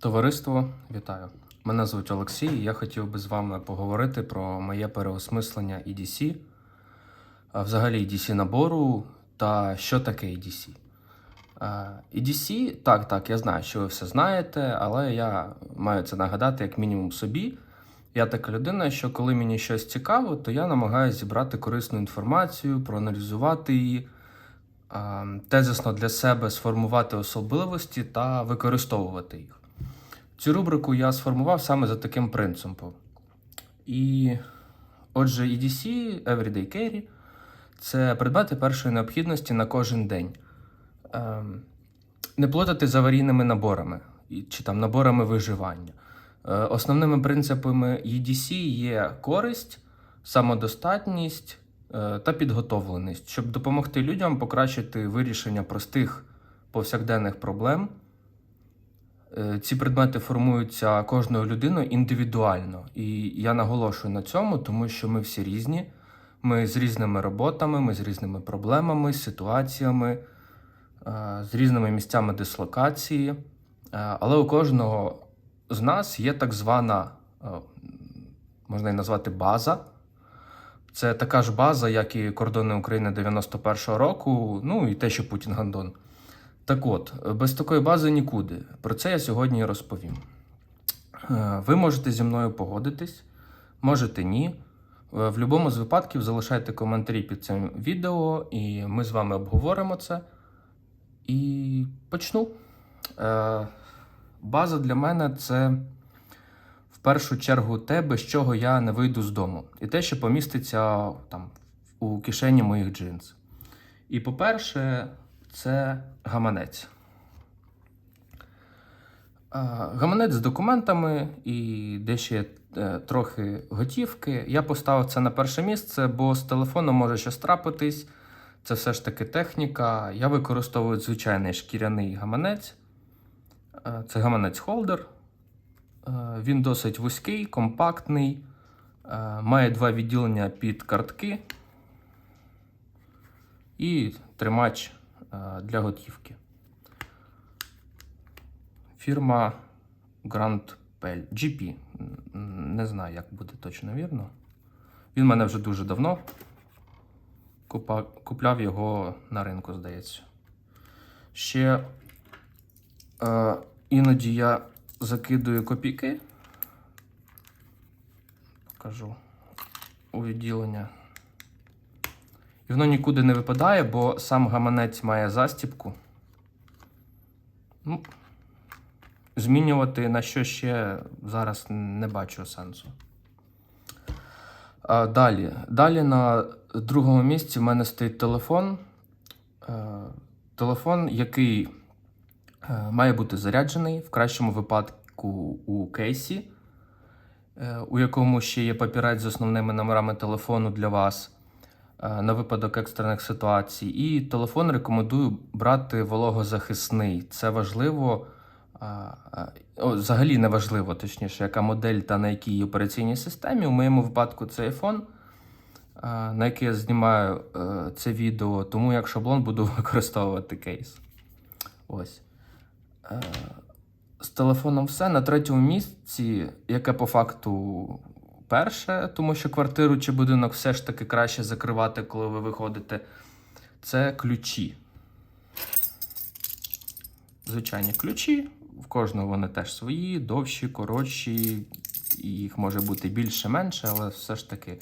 Товариство, вітаю! Мене звуть Олексій. і Я хотів би з вами поговорити про моє переосмислення EDC, а взагалі EDC набору та що таке EDC. EDC, так, так, я знаю, що ви все знаєте, але я маю це нагадати як мінімум собі. Я така людина, що коли мені щось цікаво, то я намагаюся зібрати корисну інформацію, проаналізувати її, тезисно для себе сформувати особливості та використовувати їх. Цю рубрику я сформував саме за таким принципом. І отже, EDC, Everyday Carry це предмети першої необхідності на кожен день. Ем, не плутати з аварійними наборами чи там наборами виживання. Е, Основними принципами EDC є користь, самодостатність е, та підготовленість, щоб допомогти людям покращити вирішення простих повсякденних проблем. Е, Ці предмети формуються кожною людиною індивідуально. І я наголошую на цьому, тому що ми всі різні. Ми з різними роботами, ми з різними проблемами, ситуаціями, е, з різними місцями дислокації. Е, Але у кожного з нас є так звана, можна її назвати база. Це така ж база, як і кордони України 91-го року, ну і те, що Путін Гандон. Так от, без такої бази нікуди. Про це я сьогодні розповім. Е, Ви можете зі мною погодитись, можете ні. Е, В будь-якому з випадків залишайте коментарі під цим відео, і ми з вами обговоримо це. І почну. Е, База для мене це в першу чергу те, без чого я не вийду з дому. І те, що поміститься там у кишені моїх джинс. І по-перше, це гаманець. Гаманець з документами і де ще е, трохи готівки. Я поставив це на перше місце, бо з телефоном може щось трапитись. Це все ж таки техніка. Я використовую звичайний шкіряний гаманець. Е, Це гаманець-холдер. Е, Він досить вузький, компактний, має два відділення під картки і тримач для готівки. Фірма Grand Pel GP. Не знаю, як буде точно вірно. Він в мене вже дуже давно. Купляв його на ринку, здається. Ще е, іноді я закидую копійки. Покажу у відділення. І воно нікуди не випадає, бо сам гаманець має застіпку. Ну, змінювати на що ще зараз не бачу сенсу. А, далі. Далі на другому місці в мене стоїть телефон. Е, телефон, який е, має бути заряджений в кращому випадку у кейсі, е, у якому ще є папірець з основними номерами телефону для вас на випадок екстрених ситуацій. І телефон рекомендую брати вологозахисний. Це важливо. а, О, взагалі не важливо, точніше, яка модель та на якій операційній системі. У моєму випадку це iPhone, на який я знімаю е, це відео, тому як шаблон буду використовувати кейс. Ось. Е, З телефоном все. На третьому місці, яке по факту перше, тому що квартиру чи будинок все ж таки краще закривати, коли ви виходите. Це ключі. Звичайні ключі. В кожного вони теж свої, довші, коротші, їх може бути більше, менше, але все ж таки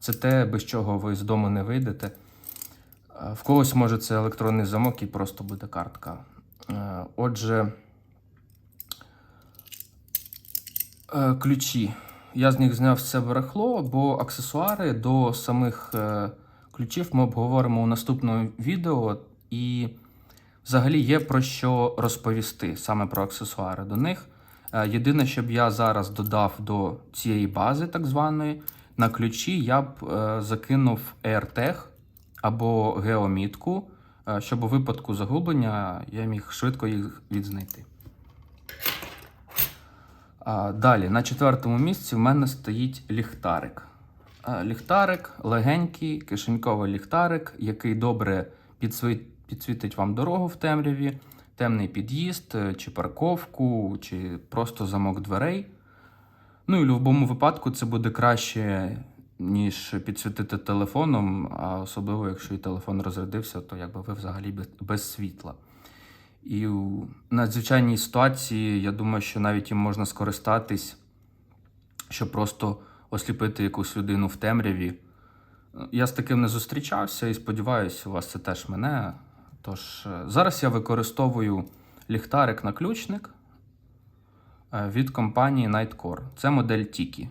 це те, без чого ви з дому не вийдете. Е, В когось може це електронний замок і просто буде картка. Е, Отже, е, ключі. Я з них зняв все барахло, бо аксесуари до самих е, ключів ми обговоримо у наступному відео. І взагалі є про що розповісти саме про аксесуари до них. Е, Єдине, щоб я зараз додав до цієї бази, так званої, на ключі я б е, закинув AirTag або геомітку, щоб у випадку загублення я міг швидко їх відзнайти. Далі, на четвертому місці в мене стоїть ліхтарик. Ліхтарик, легенький, кишеньковий ліхтарик, який добре підсвітить вам дорогу в темряві, темний під'їзд, е, чи парковку, чи просто замок дверей. Ну і в будь-якому випадку це буде краще, ніж підсвітити телефоном, а особливо, якщо і телефон розрядився, то якби ви взагалі без світла. І у надзвичайній ситуації, я думаю, що навіть їм можна скористатись, щоб просто осліпити якусь людину в темряві. Я з таким не зустрічався і сподіваюся, у вас це теж мене. Тож е, зараз я використовую ліхтарик-наключник е, від компанії Nightcore. Це модель Tiki. Е,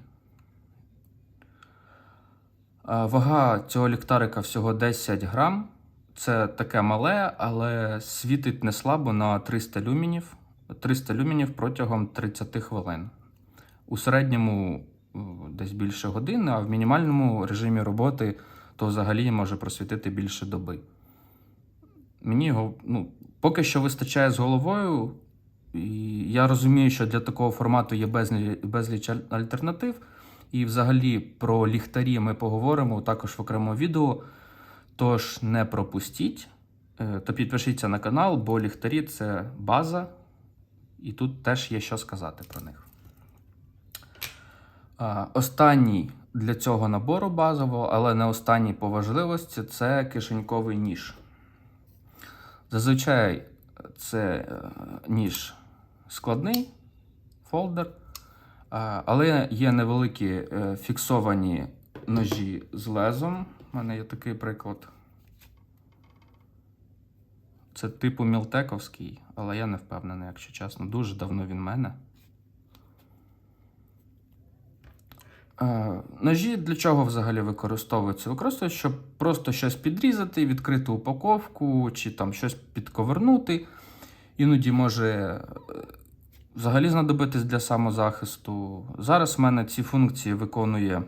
Вага цього ліхтарика всього 10 грам. Це таке мале, але світить не слабо на 300 люмінів. 300 люмінів протягом 30 хвилин. У середньому е, десь більше години, а в мінімальному режимі роботи то взагалі може просвітити більше доби. Мені його ну, поки що вистачає з головою, і я розумію, що для такого формату є безліч, безліч альтернатив. І взагалі про ліхтарі ми поговоримо також в окремому відео. Тож не пропустіть, Е, та підпишіться на канал, бо ліхтарі це база, і тут теж є що сказати про них. Останній для цього набору базового, але не останній по важливості це кишеньковий ніж. Зазвичай це е, ніж складний фолдер, але є невеликі е, фіксовані ножі з лезом. У мене є такий приклад. Це типу мілтековський, але я не впевнений, якщо чесно. Дуже давно він в мене. Е, Ножі для чого взагалі використовуються? Використовуються, щоб просто щось підрізати, відкрити упаковку чи там щось підковернути. Іноді може е, взагалі знадобитись для самозахисту. Зараз в мене ці функції виконує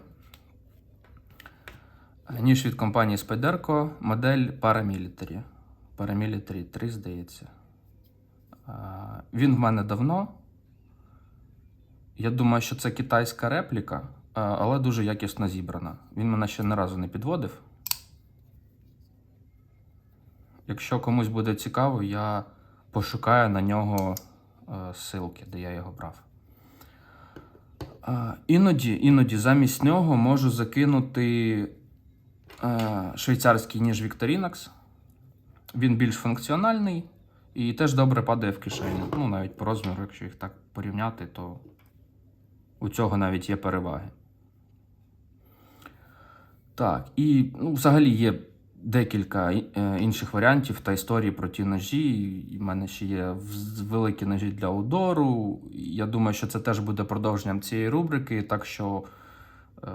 ніж від компанії Spyderco, модель Paramilitary. Paramilitary 3, здається. Він в мене давно. Я думаю, що це китайська репліка, але дуже якісно зібрана. Він мене ще не разу не підводив. Якщо комусь буде цікаво, я пошукаю на нього е, ссылки, де я його брав. Іноді, іноді замість нього можу закинути швейцарський ніж Victorinox. Він більш функціональний і теж добре падає в кишеню. Ну, навіть по розміру, якщо їх так порівняти, то у цього навіть є переваги. Так, і ну, взагалі є декілька е, інших варіантів та історії про ті ножі. В мене ще є великі ножі для удору. Я думаю, що це теж буде продовженням цієї рубрики, так що е,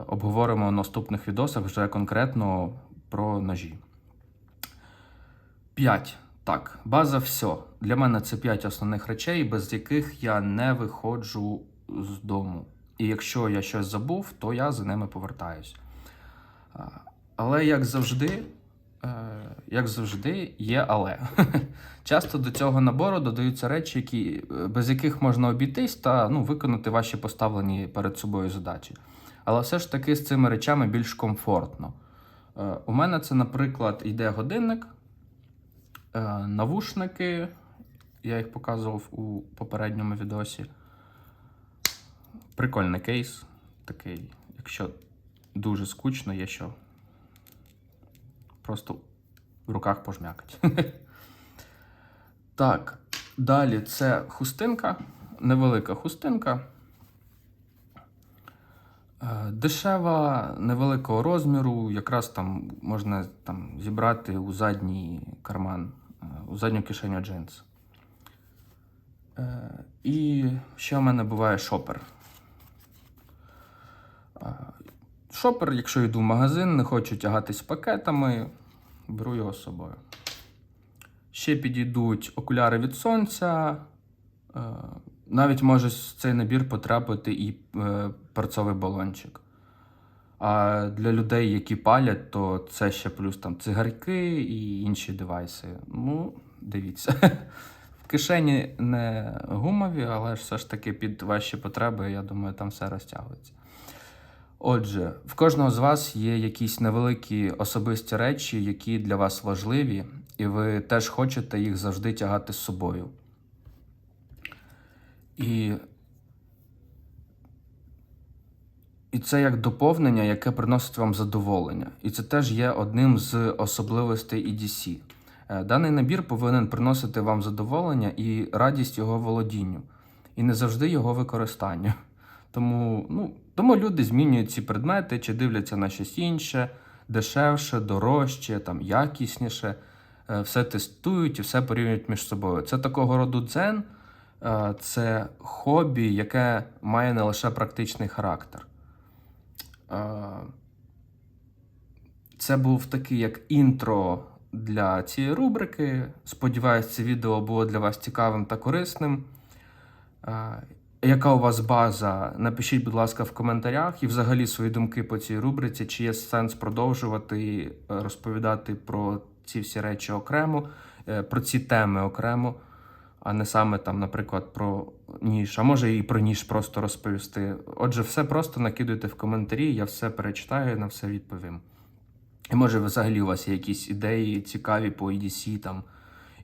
обговоримо в наступних відосах вже конкретно про ножі. 5. Так, база все. Для мене це 5 основних речей, без яких я не виходжу з дому. І якщо я щось забув, то я за ними повертаюсь. Але як завжди, е, як завжди, є але. Часто до цього набору додаються речі, які, е, без яких можна обійтись та ну, виконати ваші поставлені перед собою задачі. Але все ж таки з цими речами більш комфортно. Е, У мене це, наприклад, йде годинник, е, навушники. Я їх показував у попередньому відосі. Прикольний кейс. Такий, якщо дуже скучно, є що. Просто в руках пожмякать. Так, далі це хустинка, невелика хустинка. Е, Дешева, невеликого розміру, якраз там можна там, зібрати у задній карман, е, у задню кишеню джинс. Е, І ще в мене буває шопер. Шопер, якщо йду в магазин, не хочу тягатись пакетами, беру його з собою. Ще підійдуть окуляри від сонця. Навіть може в цей набір потрапити і е, перцовий балончик. А для людей, які палять, то це ще плюс там цигарки і інші девайси. Ну, дивіться. В кишені не гумові, але ж все ж таки під ваші потреби, я думаю, там все розтягується. Отже, в кожного з вас є якісь невеликі особисті речі, які для вас важливі, і ви теж хочете їх завжди тягати з собою. І, і це як доповнення, яке приносить вам задоволення. І це теж є одним з особливостей EDC. Е, Даний набір повинен приносити вам задоволення і радість його володінню, і не завжди його використанню. Тому, ну, тому люди змінюють ці предмети чи дивляться на щось інше, дешевше, дорожче, там, якісніше, Е, все тестують і все порівнюють між собою. Це такого роду дзен, це хобі, яке має не лише практичний характер. Е, Це був такий як інтро для цієї рубрики. Сподіваюсь, це відео було для вас цікавим та корисним. Е, Яка у вас база? Напишіть, будь ласка, в коментарях і взагалі свої думки по цій рубриці, чи є сенс продовжувати е, розповідати про ці всі речі окремо, е, про ці теми окремо, а не саме там, наприклад, про ніж, а може і про ніж просто розповісти. Отже, все просто накидуйте в коментарі, я все перечитаю, на все відповім. І може, взагалі у вас є якісь ідеї цікаві по EDC, там,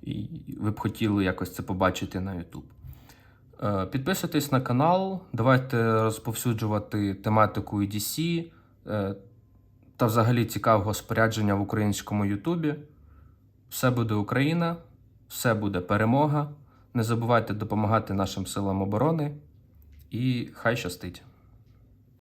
і ви б хотіли якось це побачити на YouTube. Е, Підписуйтесь на канал, давайте розповсюджувати тематику EDC е, та взагалі цікавого спорядження в українському Ютубі. Все буде Україна, все буде перемога. Не забувайте допомагати нашим силам оборони і хай щастить!